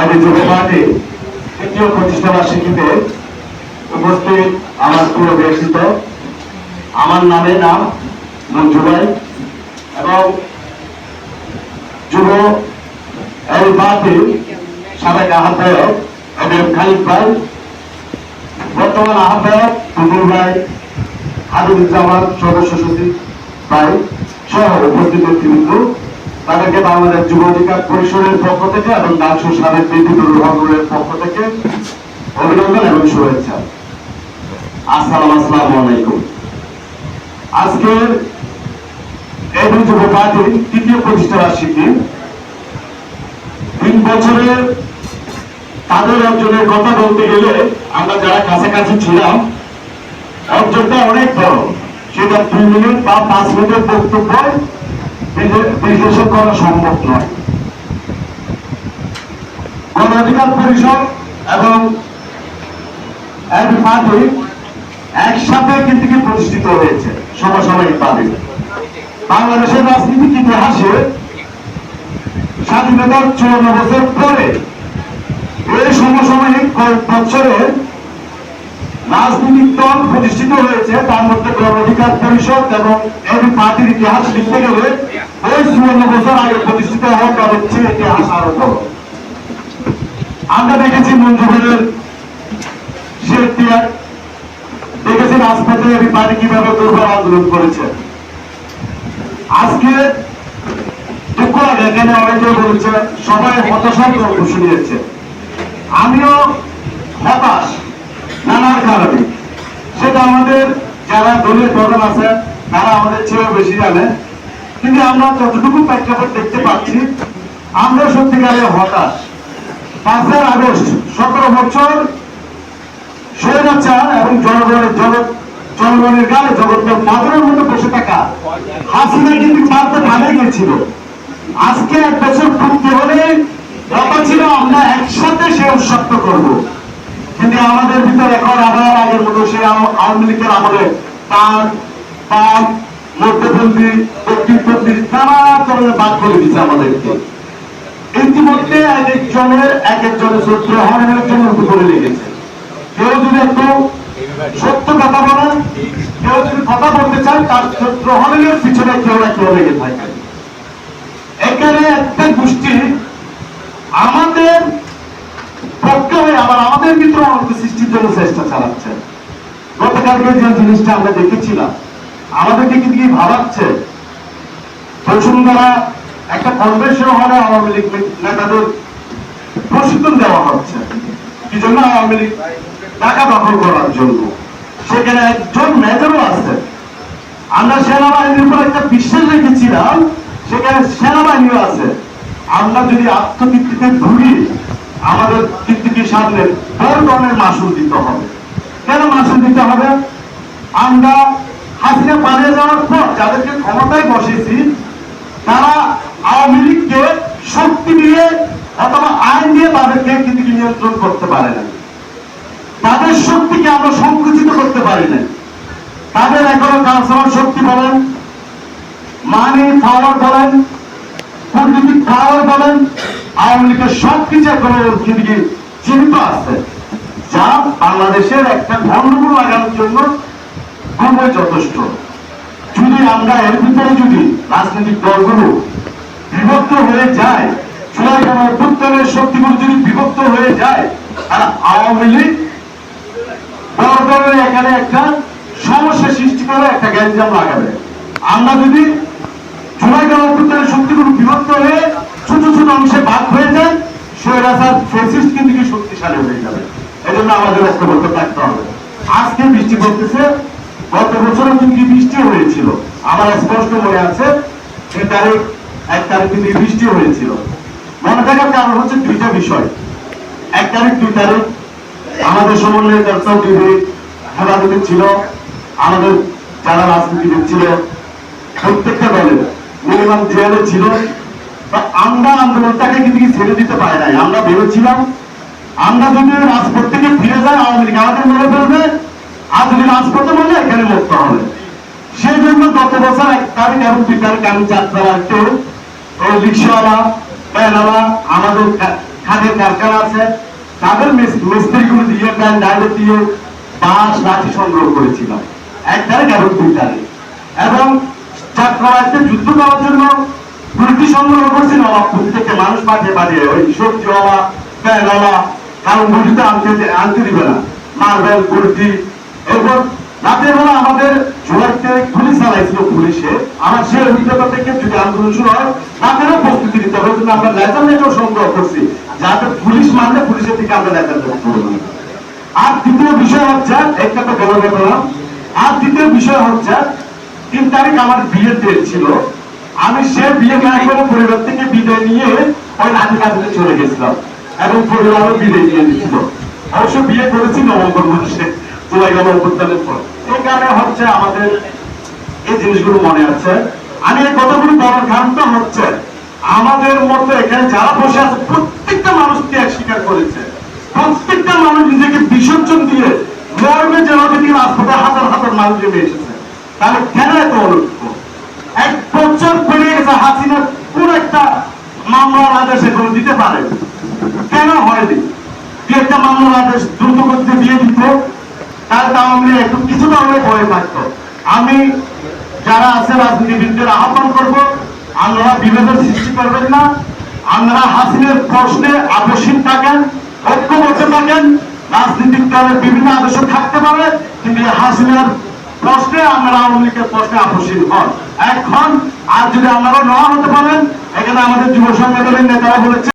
আমি যুব পার্টি তৃতীয় প্রতিষ্ঠা বার্ষিকীতে উপস্থিত আমার প্রিয় ব্যক্তিত্ব। আমার নামে নাম মঞ্জু ভাই এবং যুব এই পার্টির সাবেক আহ্বায়ক এবং খালিদ ভাই, বর্তমান আহ্বায়ক টুকুর ভাই, হাবিবুজ্জামান সদস্য সচিব ভাই সহ উপস্থিত ব্যক্তিবৃন্দ। তাদেরকে বাংলাদেশ যুব অধিকার পরিষদের পক্ষ থেকে এবং ডাকসু সাবেক বিদ্যুৎ রহমানের পক্ষ থেকে অভিনন্দন এবং শুভেচ্ছা। আসসালাম আসসালামু আলাইকুম। আজকের যুব পার্টির তৃতীয় তিন বছরের তাদের অর্জনের কথা বলতে গেলে আমরা যারা কাছাকাছি ছিলাম অর্জনটা অনেক বড়। সেটা দুই মিনিট বা পাঁচ মিনিটের বক্তব্য বিশ্লেষণ পরিষদ এবং পার্টি একসাথে কিন্তু প্রতিষ্ঠিত হয়েছে সমসাময়িক ভাবে বাংলাদেশের রাজনীতিক ইতিহাসে স্বাধীনতার চুয়ান্ন বছর পরে এই সমসাময়িক কয়েক বছরে রাজনৈতিক দল প্রতিষ্ঠিত হয়েছে, তার মধ্যে গণ অধিকার পরিষদ এবং এই পার্টির ইতিহাস লিখতে গেলে ওই চুয়ান্ন বছর আগে প্রতিষ্ঠিত হওয়া তাদের চেয়ে ইতিহাস আরও আমরা দেখেছি মঞ্জুরের দেখেছি রাজপথে এই পার্টি কীভাবে দুর্বল আন্দোলন করেছে। আজকে এখানে অনেকে বলেছে, সবাই হতাশার গল্প শুনিয়েছে আমিও হতাশ, নানার কারণে। সেটা আমাদের যারা দলের প্রধান আছে, তারা আমাদের চেয়েও বেশি জানে। কিন্তু আমরা যতটুকু প্রেক্ষাপট দেখতে পাচ্ছি, আমরা সত্যিকারে হতাশ। পাঁচই আগস্ট, সতেরো বছর, স্বৈরাচার এবং জনগণের জন জনগণের গায়ে জগতের মাদুরের মতো বসে থাকা হাসিনা কিন্তু মারতে ভালো গিয়েছিল আজকে এক বছর পূর্তি হলে কথা ছিল, আমরা একসাথে সে উৎসপ্ত করব। কিন্তু আমাদের ভিতরে এখন আবার আগের মতো সে আওয়ামী লীগের আমলে তার মধ্যপন্থী দক্ষিণপন্থী নানা ধরনের বাদ করে দিচ্ছে আমাদেরকে। ইতিমধ্যে এক একজনের এক একজনের হরণের জন্য উঠে করে লেগেছে। কেউ যদি একটু সত্য কথা বলেন, কেউ যদি কথা বলতে চান, তার হরণের পিছনে কেউ না কেউ লেগে থাকে এখানে একটা গোষ্ঠী আমাদের পক্ষে হয়ে আবার আমাদের সৃষ্টির জন্য চেষ্টা চালাচ্ছে। গতকালকে যে জিনিসটা আমরা দেখেছিলাম আমাদেরকে কিন্তু কি ভাবাচ্ছে? বসুন্ধরা একটা কনভেনশন হলে আওয়ামী লীগ নেতাদের প্রশিক্ষণ দেওয়া হচ্ছে। কি জন্য আওয়ামী লীগ টাকা দখল করার জন্য? সেখানে একজন মেজরও আছে। আমরা সেনাবাহিনীর উপর একটা বিশ্বাস রেখেছিলাম, সেখানে সেনাবাহিনীও আছে। আমরা যদি আত্মতৃপ্তিতে ভুগি আমাদের তৃপ্তিকে সামনে বড় ধরনের মাসুল দিতে হবে। কেন মাসুল দিতে হবে? আমরা হাসিনা পালিয়ে যাওয়ার পর যাদেরকে ক্ষমতায় বসেছি, তারা আওয়ামী লীগকে শক্তি দিয়ে অথবা আইন দিয়ে তাদেরকে কিন্তু নিয়ন্ত্রণ করতে পারে না তাদের শক্তিকে আমরা সংকুচিত করতে পারি না তাদের এখনও কালচারাল শক্তি বলেন, মানি পাওয়ার বলেন, কূটনীতিক পাওয়ার বলেন, আওয়ামী লীগের সব কিছু এখনও কিন্তু জীবিত আছে। যা বাংলাদেশের একটা গন্ডগোল লাগানোর জন্য খুবই যথেষ্ট। যদি আমরা এর ভিতরে যদি রাজনৈতিক দলগুলো বিভক্ত হয়ে যায় চুলাই অভ্যুত্থানের শক্তিগুলো যদি বিভক্ত হয়ে যায় আর আওয়ামী লীগ বড় এখানে একটা সমস্যা সৃষ্টি করে একটা গ্যাঞ্জাম লাগাবে। আমরা যদি চুলাই অভ্যুত্থানের শক্তিগুলো বিভক্ত হয়ে ছোট ছোট অংশে ভাগ হয়ে যায়, স্বৈরাচার ফেসিস্ট কিন্তু শক্তিশালী হয়ে যাবে। এজন্য আমাদের ঐক্যবদ্ধ থাকতে হবে। আজকে বৃষ্টি পড়তেছে গত বছর কিন্তু বৃষ্টি হয়েছিল? আমার স্পষ্ট মনে আছে যে তারিখ, এক তারিখ কিন্তু বৃষ্টি হয়েছিল। মনে থাকার কারণ হচ্ছে দুইটা বিষয়। এক তারিখ, দুই তারিখ, আমাদের সমন্বয় দর্শক বিবেক হেফাজতে ছিল, আমাদের যারা রাজনীতিবিদ ছিল, প্রত্যেকটা দলের মিনিমাম জেলে ছিল। আমরা আন্দোলনটাকে কিন্তু ছেড়ে দিতে পারি নাই। আমরা ভেবেছিলাম, আমরা যদি রাজপথ থেকে ফিরে যাই, আওয়ামী লীগ আমাদের মনে ফেলবে। আর যদি রাজপথে এখানে মুক্ত হবে সেই জন্য গত বছর এক তারিখ এবং দুই তারিখ আমি যাত্রা রাখতে ওই রিক্সাওয়ালা, ভ্যানওয়ালা, আমাদের খাদের কারখানা আছে, তাদের মিস্ত্রিগুলো দিয়ে প্যান ডাইভার দিয়ে বাঁশ, লাঠি সংগ্রহ করেছিলাম এক তারিখ এবং দুই তারিখ। এবং চাকরাতে যুদ্ধ করার জন্য গুলটি সংগ্রহ করছি নবাবপুর থেকে মানুষ পাঠিয়ে পাঠিয়ে ওই সবজিওয়ালা প্যানওয়ালা কারণ গুলটিতে আনতে আনতে দিবে না। মার্বেল গুলটি এরপর রাতের বেলা আমাদের জোয়ারকে গুলি চালাইছিল পুলিশে। আমার সে অভিজ্ঞতা থেকে যদি আন্দোলন শুরু হয় রাতেরও প্রস্তুতি নিতে হবে। কিন্তু আমরা লেজার নেটও সংগ্রহ করছি। যাতে পুলিশ মানলে পুলিশের দিকে আমরা লেজার আর দ্বিতীয় বিষয় হচ্ছে, একটা তো গেল ঘটনা। আর দ্বিতীয় বিষয় হচ্ছে, তিন তারিখ আমার বিয়ের ডেট ছিল। আমি সে বিয়ে না করে পরিবার থেকে বিদায় নিয়ে ওই নানি কাছে চলে গেছিলাম এবং পরিবারও বিদায় নিয়ে নিয়েছিল। অবশ্য বিয়ে করেছি নভেম্বর মাসে। জুলাই গণঅভ্যুত্থানের পর কারণে হচ্ছে আমাদের এই জিনিসগুলো মনে আছে? আমি এই কথাগুলো বলার কারণটা হচ্ছে, আমাদের মতো এখানে যারা বসে আছে, প্রত্যেকটা মানুষ ত্যাগ স্বীকার করেছে। প্রত্যেকটা মানুষ নিজেকে বিসর্জন দিয়ে মর্মে যেন থেকে রাজপথে হাজার হাজার মানুষ নেমে এসেছে। তাহলে কেন এত অনুষ্ঠ এক বছর পেরিয়ে গেছে হাসিনা কোন একটা মামলার আদেশ এখন দিতে পারে কেন হয়নি? একটা মামলার আদেশ দ্রুত করতে দিয়ে দিত তাও আমি একটু কিছুটা হলে ভয় থাকতো। আমি যারা আছে রাজনীতিবিদদের আহ্বান করব, আপনারা বিভেদের সৃষ্টি করবেন না। আপনারা হাসিনের প্রশ্নে আকস্মিক থাকেন, ঐক্যবদ্ধ থাকেন। রাজনৈতিক দলের বিভিন্ন আদর্শ থাকতে পারে, কিন্তু হাসিনার প্রশ্নে আমরা আওয়ামী লীগের প্রশ্নে আকস্মিক হন। এখন আর যদি আপনারা না হতে পারেন, এখানে আমাদের যুব সংগঠনের নেতারা বলেছে